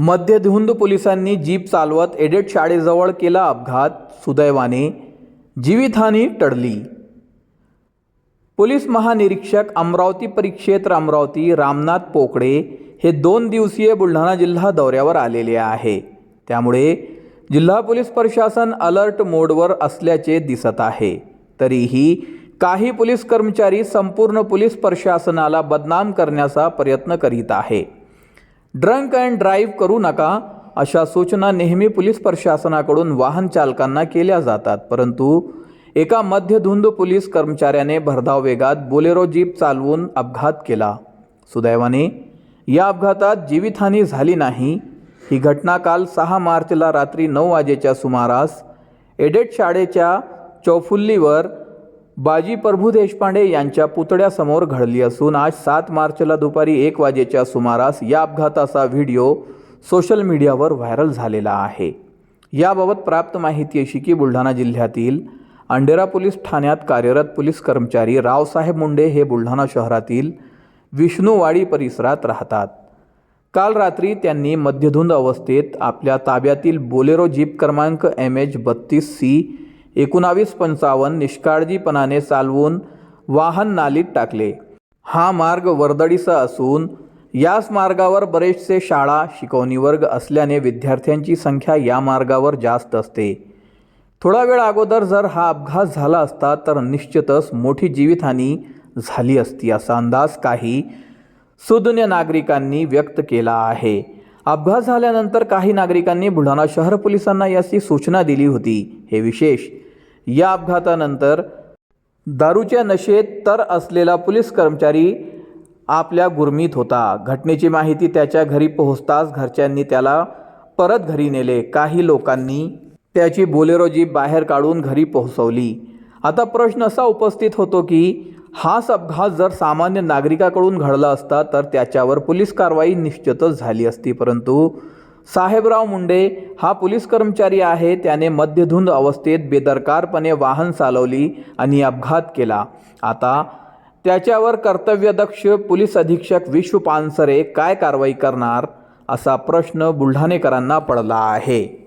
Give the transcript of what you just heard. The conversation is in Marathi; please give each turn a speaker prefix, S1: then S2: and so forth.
S1: मध्यधुंद पोलिसांनी जीप चालवत एडेट शाळेजवळ केला अपघात सुदैवाने जीवितहानी टळली. पोलीस महानिरीक्षक अमरावती परिक्षेत्र अमरावती रामनाथ पोकळे हे दोन दिवसीय बुलढाणा जिल्हा दौऱ्यावर आलेले आहे. त्यामुळे जिल्हा पोलीस प्रशासन अलर्ट मोडवर असल्याचे दिसत आहे. तरीही काही पोलीस कर्मचारी संपूर्ण पोलीस प्रशासनाला बदनाम करण्याचा प्रयत्न करीत आहे. ड्रंक अँड ड्राईव्ह करू नका अशा सूचना नेहमी पोलीस प्रशासनाकडून वाहन चालकांना केल्या जातात. परंतु एका मध्यधुंद पोलीस कर्मचाऱ्याने भरधाव वेगात बोलेरो जीप चालवून अपघात केला. सुदैवाने या अपघातात जीवितहानी झाली नाही. ही घटना काल सहा मार्चला रात्री नऊ वाजेच्या सुमारास एडेट शाळेच्या चौफुल्लीवर बाजी प्रभू देशपांडे यांच्या पुतळ्यासमोर घडली असून आज सात मार्चला दुपारी एक वाजेच्या सुमारास या अपघाताचा व्हिडिओ सोशल मीडियावर व्हायरल झालेला आहे. याबाबत प्राप्त माहिती अशी की बुलढाणा जिल्ह्यातील अंडेरा पोलीस ठाण्यात कार्यरत पोलीस कर्मचारी रावसाहेब मुंडे हे बुलढाणा शहरातील विष्णूवाडी परिसरात राहतात. काल रात्री त्यांनी मध्यधुंद अवस्थेत आपल्या ताब्यातील बोलेरो जीप क्रमांक एम एच बत्तीस सी एकोणावीस पंचावन्न निष्काळजीपणाने चालवून वाहन नालीत टाकले. हा मार्ग वर्दळीचा असून याच मार्गावर बरेचसे शाळा शिकवणी वर्ग असल्याने विद्यार्थ्यांची संख्या या मार्गावर जास्त असते. थोडा वेळ अगोदर जर हा अपघात झाला असता तर निश्चितच मोठी जीवितहानी झाली असती असा अंदाज काही सुज्ञ नागरिकांनी व्यक्त केला आहे. अपघात झाल्यानंतर काही नागरिकांनी बुलढाणा शहर पोलिसांना याची सूचना दिली होती. हे विशेष या अपघातानंतर दारूच्या नशेत तर असलेला पोलीस कर्मचारी आपल्या गुरमीत होता. घटनेची माहिती त्याच्या घरी पोहोचताच घरच्यांनी त्याला परत घरी नेले. काही लोकांनी त्याची बोलेरो जीप बाहेर काढून घरी पोहोचवली. आता प्रश्न असा उपस्थित होतो की हाच अपघात जर सामान्य नागरिकाकडून घडला असता तर त्याच्यावर पोलीस कारवाई निश्चितच झाली असती. परंतु साहेबराव मुंडे हा पोलीस कर्मचारी आहे त्याने मध्यधुंद अवस्थेत बेदरकारपणे वाहन चालवली आणि अपघात केला. आता त्याच्यावर कर्तव्यदक्ष पोलीस अधीक्षक विश्व पानसरे काय कारवाई करणार असा प्रश्न बुलढाणेकरांना पडला आहे.